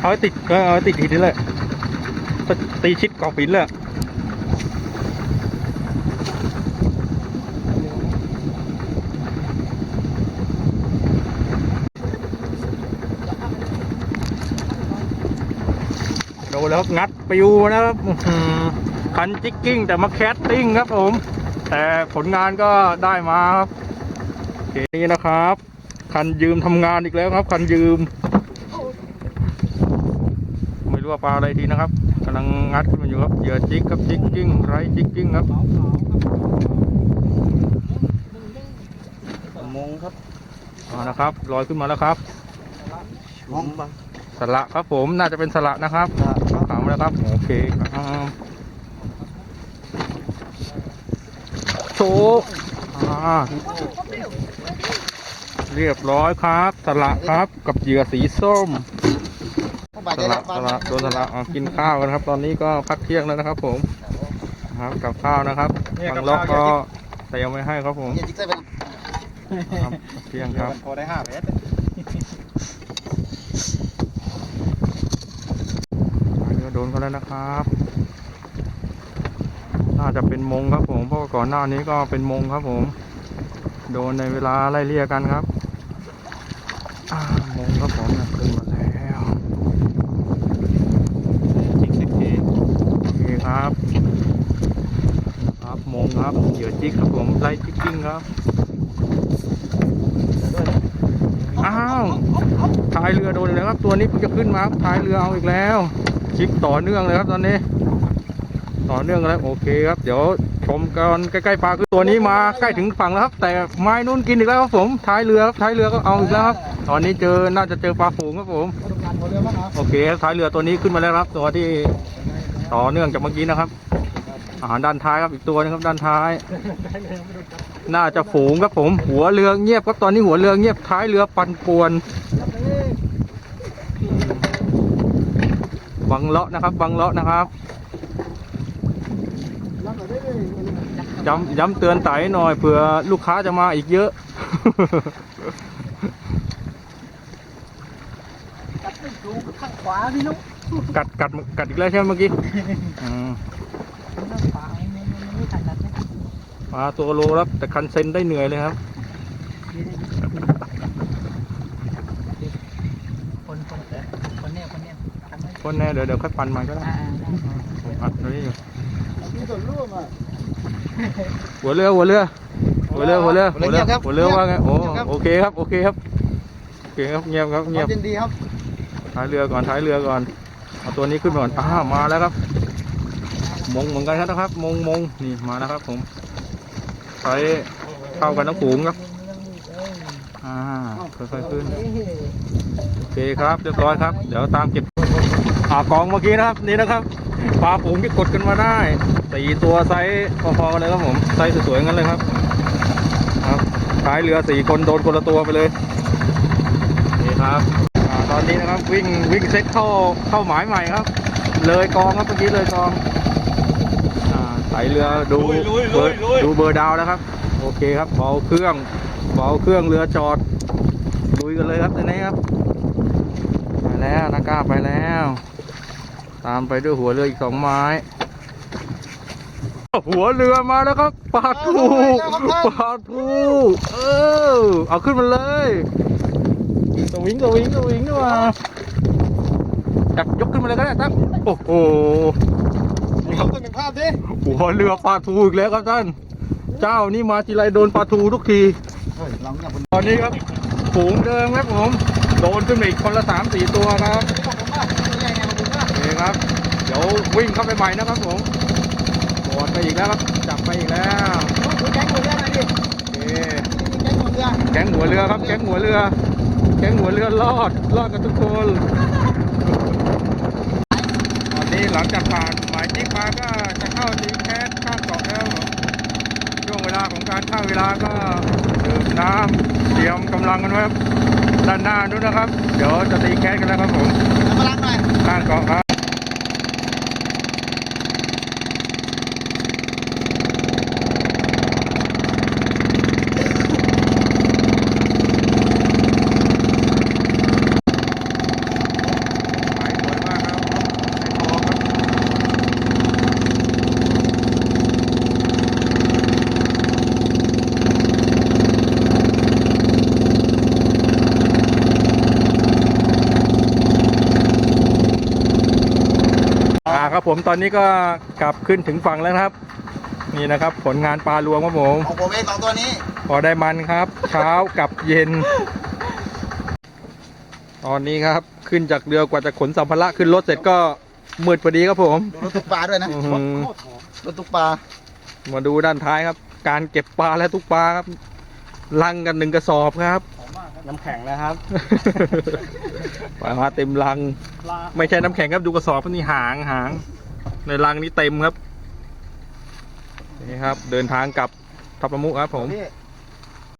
ให้ติดก็เอาติดทีนี้แหละตีชิดกอกปินเลยโดนแล้วงัดปิวนะครับคันจิกกิ้งแต่มาแคสติ้งครับผม แต่ผลงานก็ได้มาครับนี่นะครับ คันยืมทำงานอีกแล้วครับ คันยืม ว่าปลาอะไรทีนะครับกำลังงัดขึ้นมาอยู่ครับเหยื่อจิกครับจิกกิ้งไรจิกกิ้งครับมงครับเอานะครับลอยขึ้นมาแล้วครับมงบังสละครับผมน่าจะเป็นสละนะครับถามแล้วครับโอเคครับโชว์อ่าเรียบร้อยครับ สละครับกับเหยื่อสีส้ม สละสละโดนสละเอากินข้าวกันครับ ตอนนี้ก็พักเที่ยงแล้วนะครับ ผมนะครับกับข้าวนะครับทางล็อกก็เตรียมไว้ให้ครับผมเนี่ยจิ๊กใส่เป็นครับพักเที่ยงครับพอได้ห้าเมตรอันนี้ก็โดนเขาแล้วนะครับ น่าจะเป็นมงครับผม เพราะว่าก่อนหน้านี้ก็เป็นมงครับผม โดนในเวลาไล่เลี่ยกันครับอ่ามงครับผมเนี่ยขึ้นมาแล้ว จิ๊กสิบที โอเคครับ นะครับมงครับเหยื่อจิกครับผมไล่จิกกิ้งครับอ้าวท้ายเรือโดนแล้วครับตัวนี้เพิ่งจะขึ้นมาครับท้ายเรือเอาอีกแล้วชิปต่อเนื่องเลยครับตอนนี้ ต่อเนื่องแล้วโอเคครับ เดี๋ยวชมกันใกล้ๆปลาคือตัวนี้มาใกล้ถึงฝั่งแล้วครับ แต่ไม้นุ่นกินอีกแล้วครับผมท้ายเรือครับท้ายเรือก็เอาอีกแล้วครับตอนนี้เจอน่าจะเจอปลาฝูงครับผมโอเคครับท้ายเรือตัวนี้ขึ้นมาแล้วครับ ตัวที่ต่อเนื่องจากเมื่อกี้นะครับ อาหารด้านท้ายครับอีกตัวนึงครับด้านท้าย น่าจะฝูงครับผม หัวเรือเงียบครับตอนนี้หัวเรือเงียบท้ายเรือปั่นป่วนบังเลาะนะครับ บังเลาะนะครับย้ำย้ำเตือนไต่หน่อยเผื่อลูกค้าจะมาอีกเยอะข้างขวาพี่นุ๊กกัดกัดกัดอีกแล้วใช่ไหมเมื่อกี้ อืมางขวาไม่ไม่ทันนัดนะมาตัวโลแล้วแต่คันเซ็นได้เหนื่อยเลยครับคนคนคนเนี้ยคนเนี้ยคนแน่เดี๋ยวเดี๋ยวค่อยปั่นมันก็ได้อัดนี่อยู่มีส่วนร่วมอะหัวเรือหัวเรือหัวเรือหัวเรือหัวเรือครับหัวเรือว่าไงโอ้โอเคครับโอเคครับโอเคครับเงียบครับเงียบดีครับท้ายเรือก่อนท้ายเรือก่อนเอาตัวนี้ขึ้นก่อนอ้าวมาแล้วครับ มงเหมือนกันครับนะครับ มงมงนี่มาแล้วครับผมใช้เข้ากันทั้งฝูงครับ อ่าค่อยๆขึ้นโอเคครับเรียบร้อยครับ เดี๋ยวตามเก็บอากองเมื่อกี้นะครับ นี่นะครับปลาฝูงที่กดกันมาได้สี่ตัวไซส์พอๆกันเลยครับผมไซส์สวยๆงั้นเลยครับครับท้ายเรือสี่คนโดนคนละตัวไปเลยนี่ครับอตอนนี้นะครับวิ่งวิ่งเซ็ตเข้าเข้าหมายใหม่ครับ เลยกองครับเมื่อกี้เลยกองาไถเรือดูเบอร์ดูเบอร์ดาวนะครับ โอเคครับเบาเครื่องเบาเครื่องเรือจอดลุยกันเลยครับทีนี้ครับไปแล้วนาก้าไปแล้ว ตามไปด้วยหัวเรืออีกสองไม้ หัวเรือมาแล้วครับปลาทูปลาทูเออเอาขึ้นมาเลยสวิงสวิงสวิงด้วยมาจับยกขึ้นมาเลยก็ได้ตั้งโอ้โห เขาเป็นหนึ่งภาพดิหัวเรือปลาทูอีกแล้วครับท่าน เจ้านี่มาทีไรโดนปลาทูทุกทีเฮ้ยเราเนี่ยบนตอนนี้ครับฝูงเดิมครับผม โดนขึ้นมาอีกคนละสามสี่ตัวครับขอบคุณมากใหญ่ไงขอบคุณมากนี่ครับ เดี๋ยววิ่งเข้าไปใหม่นะครับผมโดนไปอีกแล้วครับ จับไปอีกแล้วดูแก๊งหัวเรือหน่อยดิโอเคแก๊งหัวเรือแก๊งหัวเรือครับ แก๊งหัวเรือ แก๊งหัวเรือรอด รอดกันทุกคนตอนนี้ หลังจากผ่านหมายจิ๊กมาก็จะเข้าทีแคสข้ามเกาะแล้วช่วงเวลาของการเข้าเวลาก็ดื่มน้ำเตรียมกำลังกันไว้ครับด้านหน้านู้นนะครับ เดี๋ยวจะตีแคสกันแล้วครับผมพลังหน่อยข้างเกาะครับหมายต ผมตอนนี้ก็กลับขึ้นถึงฝั่งแล้วนะครับ นี่นะครับ ผลงานปลารวมครับผมของผมเองสองตัวนี้พอได้มันครับ เช้ากับเย็น ตอนนี้ครับขึ้นจากเรือกว่าจะขนสัมภาระขึ้นรถเสร็จก็มืดพอดีครับผมดูรถตุกปลาด้วยนะอื้อหือรถตุกปลามาดูด้านท้ายครับ การเก็บปลาและทุกปลาครับลังกันหนึ่งกระสอบครับ น้ำแข็งนะครับ ปลามาเต็มลังไม่ใช่น้ำแข็งครับดูกระสอบนี่หางหาง ในลังนี้เต็มครับ นี่ครับ เดินทางกลับทับประมุครับผม พี่